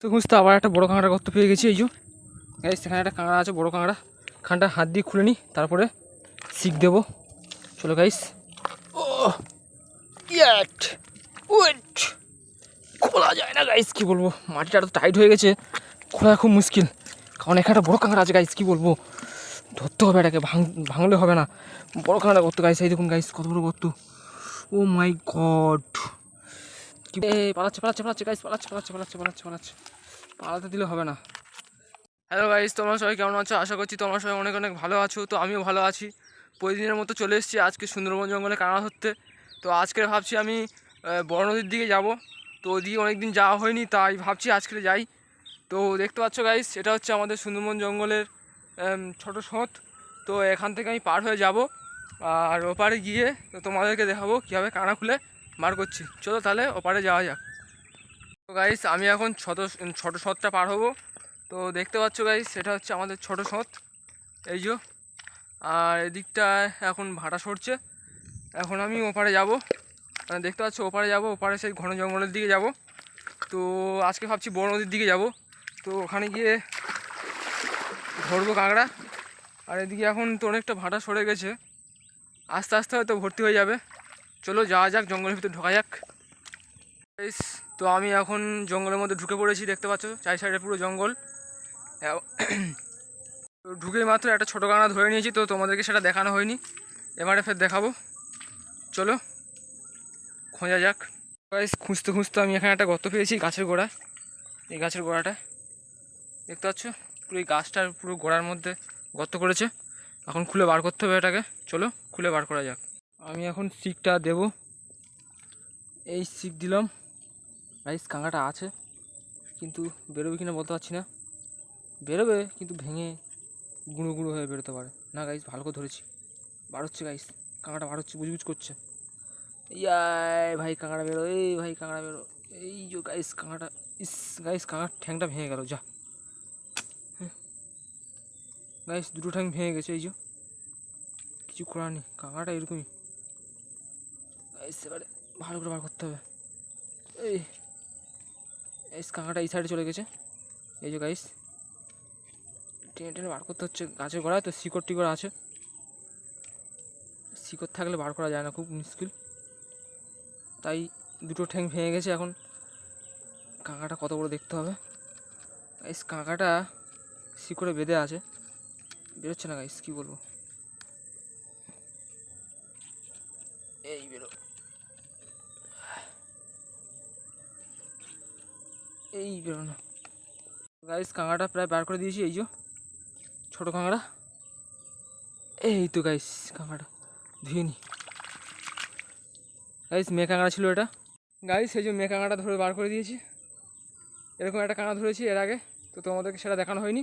তো খুঁজতে আবার একটা বড় কাঁকড়া গর্ত পেয়ে গেছি, এই যে। সেখানে একটা কাঁকড়া আছে, বড় কাঁকড়া। খানটা হাত দিয়ে খুলে নিই তারপরে শিখ দেবো। চলো গাইস ও ইয়াট ওয়েট খোলা যায় না গাইস কি বলব? মাটিটা তো টাইট হয়ে গেছে, খোলা খুব মুশকিল। কারণ এখানে একটা বড় কাঁকড়া আছে গাইস কি বলব? ধরতে হবে এটাকে, ভাঙ ভাঙলে হবে না। বড় কাঁকড়া করতে গাইস এই দেখুন গাইস কত বড় করতো ও মাই গড কি পালাচ্ছে পালাচ্ছে পালাচ্ছে গাইস পালাচ্ছে পালাচ্ছে পালাচ্ছে পালাচ্ছে পালাচ্ছে। পালাতে দিলে হবে না। হ্যালো গাইস তোমরা সবাই কেমন আছো? আশা করছি তোমরা সবাই অনেক অনেক ভালো আছো। তো আমিও ভালো আছি। প্রতিদিনের মতো চলে এসেছি আজকে সুন্দরবন জঙ্গলে কানা ধরতে। তো আজকে ভাবছি আমি বড় নদীর দিকে যাব। তো ওদিকে অনেক দিন যাওয়া হয়নি, তাই ভাবছি আজকে যাই। তো দেখতে পাচ্ছ গাইস এটা হচ্ছে আমাদের সুন্দরবন জঙ্গলের ছোট সঁত তো এখান থেকে আমি পার হয়ে যাব। আর ওপারে গিয়ে তো তোমাদেরকে দেখাবো কীভাবে কানা খুলে। বার করছি। চলো তাহলে ওপারে যাওয়া যাক। তো গাইস আমি এখন ছোট ছোট সঁতটা পার হব। তো দেখতে পাচ্ছ গাইস সেটা হচ্ছে আমাদের ছোট সঁত এই যে, আর এদিকটায় এখন ভাটা সরছে। এখন আমি ওপারে যাব। মানে দেখতে পাচ্ছ, ওপারে যাব, ওপারে সেই ঘন জঙ্গলের দিকে যাব। তো আজকে ভাবছি বড় নদীর দিকে যাব। তো ওখানে গিয়ে ধরবো কাঁকড়া। আর এদিকে এখন তো অনেকটা ভাটা সরে গেছে। আস্তে আস্তে হয়তো ভর্তি হয়ে যাবে। চলো যাওয়া যাক, জঙ্গলের ভিতরে ঢোকা যাক। তো আমি এখন জঙ্গলের মধ্যে ঢুকে পড়েছি, দেখতে পাচ্ছ? চারি সাইডে পুরো জঙ্গল। ঢুকেই মাত্র একটা ছোটো কাঁকড়া ধরে নিয়েছি, তো তোমাদেরকে সেটা দেখানো হয়নি। এবারে ফের দেখাবো। চলো, খোঁজা যাক। গাইস খুঁজতে খুঁজতে আমি এখানে একটা গর্ত পেয়েছি, গাছের গোড়া। এই গাছের গোড়াটা, দেখতে পাচ্ছ? পুরো এই গাছটার পুরো গোড়ার মধ্যে গর্ত করেছে। এখন খুলে বার করতে হবে এটাকে। চলো, খুলে বার করা যাক। আমি এখন শিকটা দেব। এই শিক দিলাম। রাইস কাঁকাটা আছে, কিন্তু বেরোবে কিনা বলতে পারছি না। বেরোবে, কিন্তু ভেঙে গুঁড়ো গুঁড়ো হয়ে বেরোতে পারে। না গাইস ভালো করে ধরেছি। বার হচ্ছে গাইস কাঁকাটা বার হচ্ছে বুঝবুঝ করছে। ইয়াই, ভাই কাঁকড়া বেরো, এই ভাই কাঁকড়া বেরো। এই যে গাইস কাঁকড়াটা ইস গাইস কাঁকড়ার ঠ্যাংটা ভেঙে গেল, যা। গাইস দুটো ঠ্যাং ভেঙে গেছে, এই যে। কিছু করার নেই কাঁকড়াটা এরকমই। এবারে ভালো করে বার করতে হবে। এই এই কাঁকাটা এই সাইডে চলে গেছে। এই যে গাইস টেনে টেনে বার করতে হচ্ছে গাছের গোড়ায়, তো শিকড় টিকড় আছে। শিকড় থাকলে বার করা যায় না, খুব মুশকিল। তাই দুটো ঠ্যাং ভেঙে গেছে, এখন কাঁকাটা কত বড় দেখতে হবে। গাইস কাঁকাটা শিকড়ে বেঁধে আছে। বেরোচ্ছে না গাইস কী বলব এই বেরো এই বেরো না গাইস কাঁকড়াটা প্রায় বার করে দিয়েছি, এই যে। ছোটো কাঁকড়া এই তো গাইস কাঁকড়াটা ধুয়ে নি। গাইস মেয়ে কাঁকড়া ছিল এটা। গাইস সেই যে মেয়ে কাঁকড়াটা ধরে বার করে দিয়েছি। এরকম একটা কাঁকড়া ধরেছি এর আগে, তো তোমাদেরকে সেটা দেখানো হয়নি।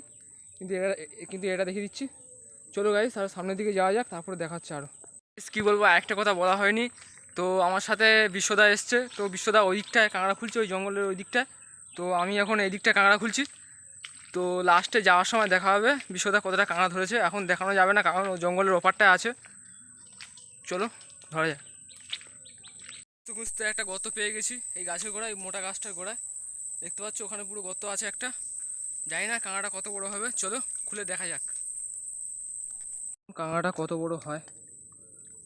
কিন্তু এটা কিন্তু এটা দেখিয়ে দিচ্ছি। চলো গাইস আর সামনের দিকে যাওয়া যাক, তারপরে দেখাচ্ছে আরও কী বলব একটা কথা বলা হয়নি। তো আমার সাথে বিশ্বদা এসছে। তো বিশ্বদা ওই দিকটায় কাঁকড়া খুলছে ওই জঙ্গলের ওই দিকটায়। তো আমি এখন এই দিকটায় কাঁকড়া খুলছি। তো লাস্টে যাওয়ার সময় দেখা হবে, বিশ্বদা কতটা কাঁকড়া ধরেছে। এখন দেখানো যাবে না, কারণ জঙ্গলের ওপারটা আছে। চলো, ধরা যাক। খুঁজতে খুঁজতে একটা গর্ত পেয়ে গেছি, এই গাছের গোড়ায় মোটা গাছটার গোড়ায়। দেখতে পাচ্ছ, ওখানে পুরো গর্ত আছে একটা। জানি না কাঁকড়াটা কত বড় হবে, চলো, খুলে দেখা যাক। কাঁকড়াটা কত বড় হয়?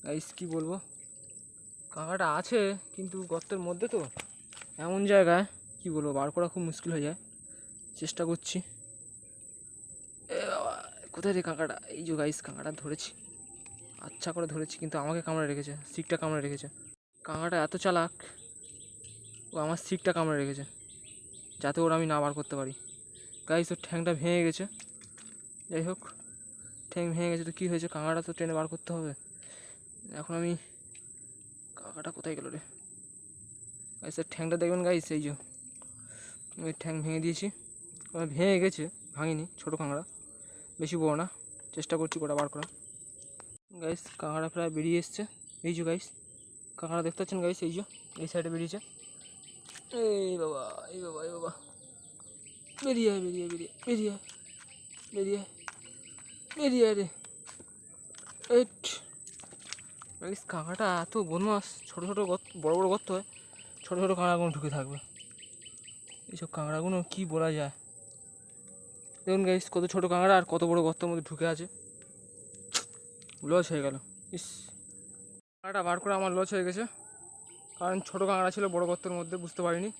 গাইস কি বলব? কাঁকড়াটা আছে, কিন্তু গর্তের মধ্যে তো, এমন জায়গায়। কি বলব, বার করা খুব মুশকিল হয়ে যায়। চেষ্টা করছি। কোথায় রে কাঁকড়াটা এই যে গাইস কাঁকড়াটা ধরেছি। আচ্ছা করে ধরেছি, কিন্তু আমাকে কামড়ে রেখেছে সিকটা কামড়ে রেখেছে। কাঁকড়াটা এত চালাক, ও আমার সিকটা কামড়ে রেখেছে, যাতে ওরা আমি না বার করতে পারি। গাইস ওর ঠ্যাংটা ভেঙে গেছে। যাই হোক, ঠ্যাং ভেঙে গেছে তো কী হয়েছে? কাঁকড়াটা তো ট্রেনে বার করতে হবে। এখন আমি, কাকাটা কোথায় গেল রে? গাইস ঠ্যাংটা দেখবেন গাইস এই যে। আমি ঠ্যাং ভেঙে দিয়েছি। ভেঙে গেছে, ভাঙিনি, ছোটো কাঁকড়া বেশি বড় না, চেষ্টা করছি গোটা বার করা গাইস কাঁকড়া প্রায় বেরিয়ে এসছে। এই যে গাইস কাঁকড়া দেখতে পাচ্ছেন গাইস এই যে, এই সাইডে বেরিয়েছে। এই বাবা এই বাবা এই বাবা। বেরিয়ে বেরিয়ে বেরিয়ে বেরিয়ে বেরিয়ে বেরিয়ে রে। এইট। গাইস কাঁকড়াটা এত বদমাস, ছোটো ছোটো গর্ত বড় বড় গর্ত হয়, ছোটো ছোটো কাঁকড়া কাঁকড়াগুলো ঢুকে থাকবে। এইসব কাঁকড়াগুলো কি বলা যায়? দেখুন গাইস কত ছোট কাঁকড়া আর কত বড় গর্তের মধ্যে ঢুকে আছে। লস হয়ে গেল। ইস। কাঁকড়াটা বার করে আমার লস হয়ে গেছে। কারণ ছোট কাঁকড়া ছিল, বড় গর্তের মধ্যে, বুঝতে পারিনি।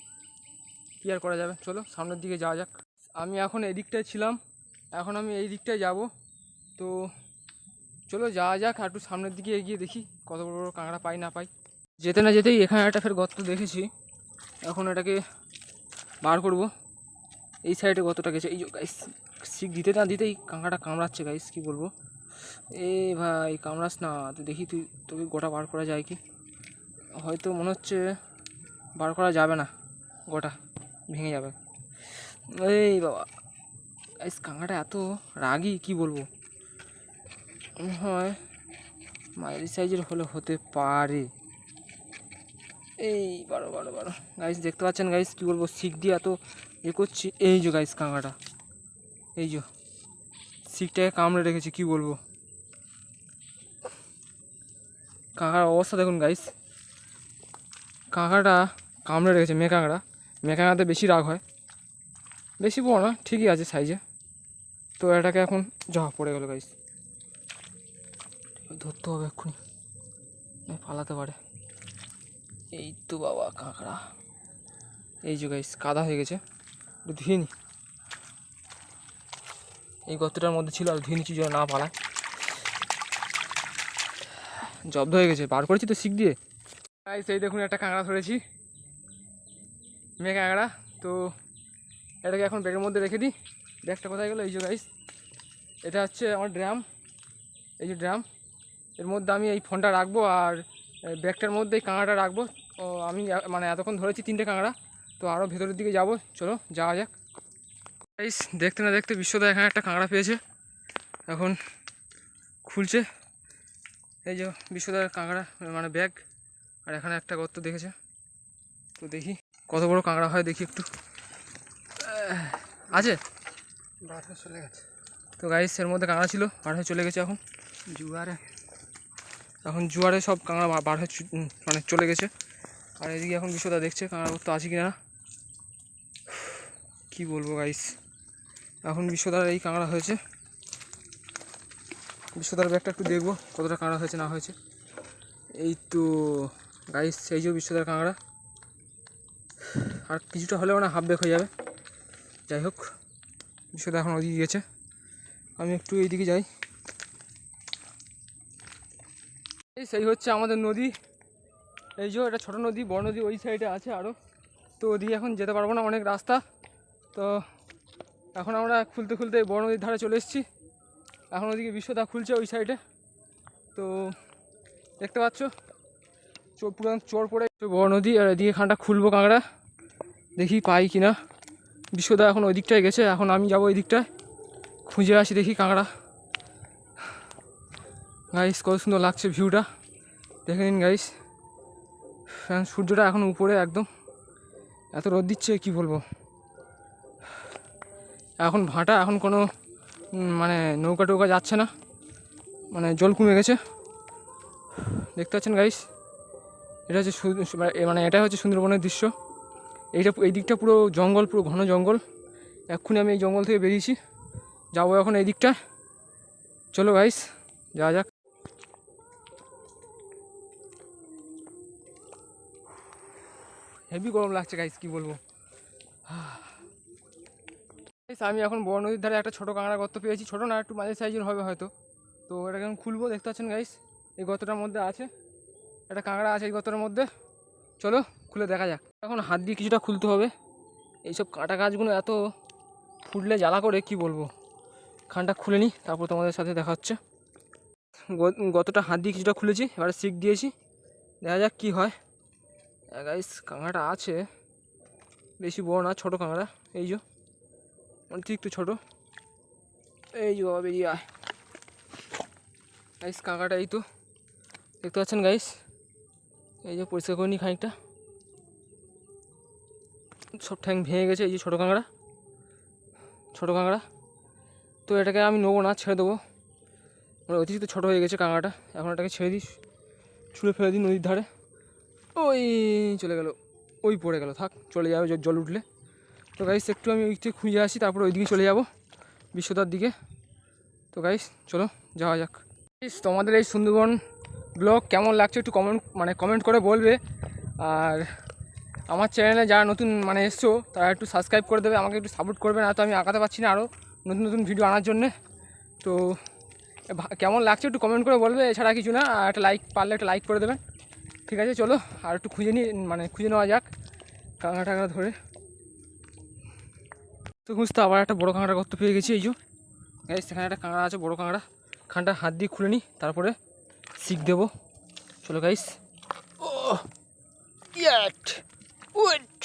কী আর করা যাবে? চলো, সামনের দিকে যাওয়া যাক। আমি এখন এই দিকটায় ছিলাম। এখন আমি এই দিকটায় যাব। তো চলো যাওয়া যাক, আর একটু সামনের দিকে এগিয়ে দেখি কত বড় বড় কাঁকড়া পাই না পাই। যেতে না যেতেই এখানে একটা ফের গর্ত দেখেছি। এখন এটাকে বার করব। এই সাইডে কতটা গেছে? এই যে গাইস শিখ দিতে না দিতেই কাঁকাটা কামড়াচ্ছে গাইস কি বলব? এ ভাই, কামড়াস না। তুই দেখি তুই, তোকে গোটা বার করা যায় কি? হয়তো মনে হচ্ছে বার করা যাবে না, গোটা ভেঙে যাবে। এই বাবা গাইস কাঁকাটা এত রাগি, কি বলব? হয় মাঝারি সাইজের হলে হতে পারে। এই বারো বারো বারো গাইস দেখতে পাচ্ছেন গাইস কী বলব, শিখ দিয়ে এত এ করছি। এই যে গাইস কাঁকড়াটা এই যে, শিখটাকে কামড়ে রেখেছি, কি বলব? কাঁকড়ার অবস্থা দেখুন গাইস কাঁকড়াটা কামড়ে রেখেছে, মেয়ে কাঁকড়া। মেয়ে কাঁকড়াতে বেশি রাগ হয়। বেশি বড় না, ঠিকই আছে সাইজে তো এটাকে এখন যা পড়ে গেল গাইস ধরতে হবে এক্ষুনি। পালাতে পারে। এই তো বাবা কাঁকড়া। এই যে গাইস কাদা হয়ে গেছে। একটু ধুয়ে নি। এই গর্তটার মধ্যে ছিল আর ধুয়ে নিচ্ছি যেন না পালায়। জব্দ হয়ে গেছে, বার করেছি তো শিখ দিয়ে। গাইস এই দেখুন একটা কাঁকড়া ধরেছি। মেয়ে কাঁকড়া, তো এটাকে এখন ব্যাগের মধ্যে রেখে দিই। ব্যাগটা কোথায় গেলো, এই যে গাইস এটা হচ্ছে আমার ড্রাম। এই যে ড্রাম। এর মধ্যে আমি এই ফোনটা রাখব আর ব্যাগটার মধ্যে এই কাঁকড়াটা রাখব। ও আমি মানে এতক্ষণ ধরেছি তিনটে কাঁকড়া তো আরও ভেতরের দিকে যাব। চলো যাওয়া যাক। গাইস দেখতে না দেখতে বিশ্বদা এখানে একটা কাঁকড়া পেয়েছে। এখন খুলছে। এই যে বিশ্বদার কাঁকড়া মানে ব্যাগ আর এখানে একটা গর্ত দেখেছে। তো দেখি কত বড় কাঁকড়া হয় দেখি একটু। আছে? চলে গেছে। তো গাইস এর মধ্যে কাঁকড়া ছিল বার হয়ে চলে গেছে এখন। জুয়ারে। এখন জুয়ারে সব কাঁকড়া বার হয়ে মানে চলে গেছে। আর এদিকে এখন বিশ্বদা দেখছে কাঁকড়া তো আছে কি না কি বলব গাইস এখন বিশ্বদার এই কাঁকড়া হয়েছে। বিশ্বদার ব্যাগটা একটু দেখব কতটা কাঁকড়া হয়েছে, না হয়েছে। এই তো গাইস সেই যে বিশ্বদার কাঁকড়া। আর কিছুটা হলেও না হাফ ব্যাগ হয়ে যাবে। যাই হোক, বিশ্বদা এখন ওদিকে গেছে। আমি একটু এইদিকে যাই। সেই হচ্ছে আমাদের নদী। এই যে এটা ছোটো নদী, বড় নদী, ওই সাইডে আছে আরও তো ওদিকে এখন যেতে পারব না, অনেক রাস্তা। তো এখন আমরা খুলতে খুলতে বড় নদীর ধারে চলে এসেছি। এখন ওদিকে বিশ্বদা খুলছে ওই সাইডে তো দেখতে পাচ্ছ, চোর পুরো চোর পড়ে বড় নদী, আর এদিকে খানটা খুলবো কাঁকড়া। দেখি পাই কি না বিশ্বদা এখন ওই দিকটায় গেছে, এখন আমি যাব ওই দিকটায়। খুঁজে আসি দেখি কাঁকড়া। গাইস কত সুন্দর লাগছে ভিউটা দেখে নিন গাইস ফ্যান সূর্যটা এখন উপরে একদম এত রোদ দিচ্ছে, কি বলব? এখন ভাটা, এখন কোনো মানে নৌকা টৌকা যাচ্ছে না। মানে জল কমে গেছে। দেখতে পাচ্ছেন গাইস এটা হচ্ছে মানে- মানে এটা হচ্ছে সুন্দরবনের দৃশ্য। এইটা এই দিকটা পুরো জঙ্গল, পুরো ঘন জঙ্গল। এক্ষুনি আমি এই জঙ্গল থেকে বেরিয়েছি। যাব এখন এই দিকটা চলো গাইস যাওয়া যাক। হেভি গরম লাগছে গাইস কি বলব? আমি এখন বড় নদীর ধারে একটা ছোটো কাঁকড়া গর্ত পেয়েছি। ছোটো না, একটু মাঝের সাইজের হবে হয়তো। তো এটাকে আমি খুলবো, দেখতে পাচ্ছেন গাইস এই গর্তটার মধ্যে আছে। একটা কাঁকড়া আছে এই গর্তটার মধ্যে। চলো, খুলে দেখা যাক। এখন হাত দিয়ে কিছুটা খুলতে হবে। এইসব কাটা গাছগুলো এত ফুটলে জ্বালা করে, কি বলব? খানটা খুলে নিই তারপর তোমাদের সাথে দেখা হচ্ছে। গতটা হাত দিয়ে কিছুটা খুলেছি, এবারে শিক দিয়েছি। দেখা যাক কি হয়। গাইস কাঁকড়াটা আছে। বেশি বড় না, ছোটো কাঁকড়া। এই যে মানে ঠিক তো ছোটো। এই যে বাবা, বেরিয়ে আয়। গাইস কাঁকড়াটা এই তো। দেখতে পাচ্ছেন গাইস এই যে, পরিষ্কার করে নি খানিকটা। সব ঠ্যাং ভেঙে গেছে, এই যে ছোটো কাঁকড়া। ছোটো কাঁকড়া। তো এটাকে আমি নেব না, ছেড়ে দেবো। মানে অতিরিক্ত ছোটো হয়ে গেছে কাঁকড়াটা। এখন এটাকে ছেড়ে দিই ছুঁড়ে ফেলে দিই নদীর ধারে। ওই চলে গেল, ওই পড়ে গেল, থাক, চলে যাবে জল উঠলে। তো গাইস একটু আমি ওই থেকে খুঁজে আসি, তারপর ওইদিকে চলে যাব বিশ্বদার দিকে। তো গাইস চলো, যাওয়া যাক। তোমাদের এই সুন্দরবন ব্লগ কেমন লাগছে একটু কমেন্ট মানে কমেন্ট করে বলবে। আর আমার চ্যানেলে যারা নতুন মানে এসছো, তারা একটু সাবস্ক্রাইব করে দেবে, আমাকে একটু সাপোর্ট করবে, না তো আমি আঁকাতে পারছি না আরও নতুন নতুন ভিডিও আনার জন্যে। তো কেমন লাগছে একটু কমেন্ট করে বলবে, এছাড়া কিছু না, আর একটা লাইক পারলে একটা লাইক করে দেবেন। ঠিক আছে, চলো, আর একটু খুঁজে নিই মানে খুঁজে নেওয়া যাক, কাঁকড়া টাকড়া ধরে। তো খুঁজতে আবার একটা বড়ো কাঁকড়া করতে পেয়ে গেছি, এই যে। গাইস সেখানে একটা কাঁকড়া আছে, বড়ো কাঁকড়া। খানটা হাত দিয়ে খুলে নিই তারপরে শিখ দেবো। চলো গাইস ইয়াট ওয়েট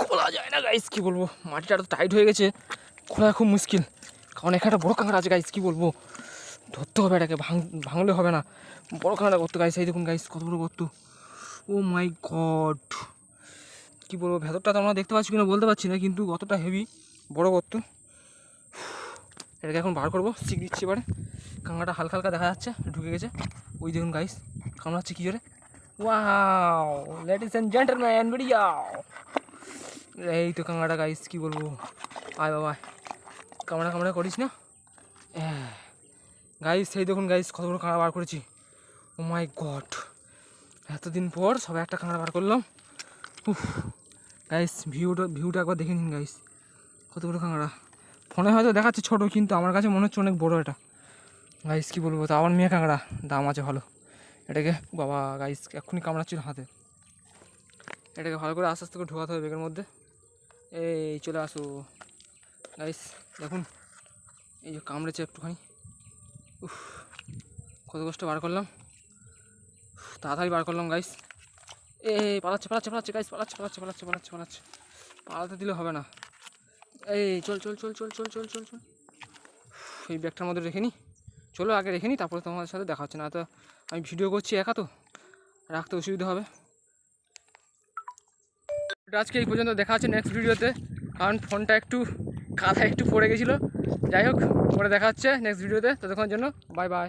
খোলা যায় না গাইস কি বলব? মাটিটা তো টাইট হয়ে গেছে, খোলা খুব মুশকিল। কারণ এখানে একটা বড়ো কাঁকড়া আছে গাইস কি বলব? ধরতে হবে এটাকে, ভাঙ, ভাঙলে হবে না। বড়ো কাঁকড়া করতো গাইস এই দেখুন গাইস কত বড় করতো ও মাই গড কী বলব, ভেতরটা তো আমরা দেখতে পাচ্ছি কিনা বলতে পারছি না, কিন্তু কতটা হেভি বড় করতো এটাকে এখন বার করব শিখ দিচ্ছি এবারে। কাঁকড়াটা হালকা হালকা দেখা যাচ্ছে, ঢুকে গেছে। ওই দেখুন গাইস কামড়াচ্ছে কি জোরে। ওয়াও লেডিস অ্যান্ড জেন্টলম্যান বেরিয়াও এই তো কাঁকড়াটা গাইস কী বলব। আয় বাবা কামড়া কামড়া করিস না। গাইস সেই দেখুন গাইস কত বড় বার করেছি। ও মাই গড এতদিন পর সবাই একটা কাঁকড়া বার করলাম। উফ। গাইস ভিউটা ভিউটা একবার দেখে নিন গাইস কত বড় কাঁকড়া ফোনে হয়তো দেখাচ্ছে ছোটো, কিন্তু আমার কাছে মনে হচ্ছে অনেক বড় এটা। গাইস কী বলব? তা আমার মেয়ে কাঁকড়া দাম আছে ভালো। এটাকে, বাবা গাইস এক্ষুনি কামড়াচ্ছিল হাতে। এটাকে ভালো করে আস্তে আস্তে করে ঢোকাতে হবে বেগের মধ্যে। এই, চলে আসো। গাইস দেখুন। এই যে কামড়েছে একটুখানি। উফ, কত কষ্ট বার করলাম। তাড়াতাড়ি বার করলাম গাইস এ পালাচ্ছে পালাচ্ছে পালাচ্ছে গাইস পালাচ্ছে পালাচ্ছে পালাচ্ছে পালাচ্ছে পালাচ্ছে। পালাতে দিলে হবে না। এই, চল চল চল চল চল চল চল চল। এই ব্যাগটার মধ্যে রেখে নিই চলো, আগে রেখে নিই তারপরে তোমাদের সাথে দেখা হচ্ছে। না তো, আমি ভিডিও করছি একা তো, রাখতে অসুবিধা হবে। আজকে এই পর্যন্ত দেখা হচ্ছে নেক্সট ভিডিওতে কারণ ফোনটা একটু, কাদা একটু পড়ে গেছিল। যাই হোক পরে দেখা হচ্ছে নেক্সট ভিডিওতে ততক্ষণের জন্য বাই বাই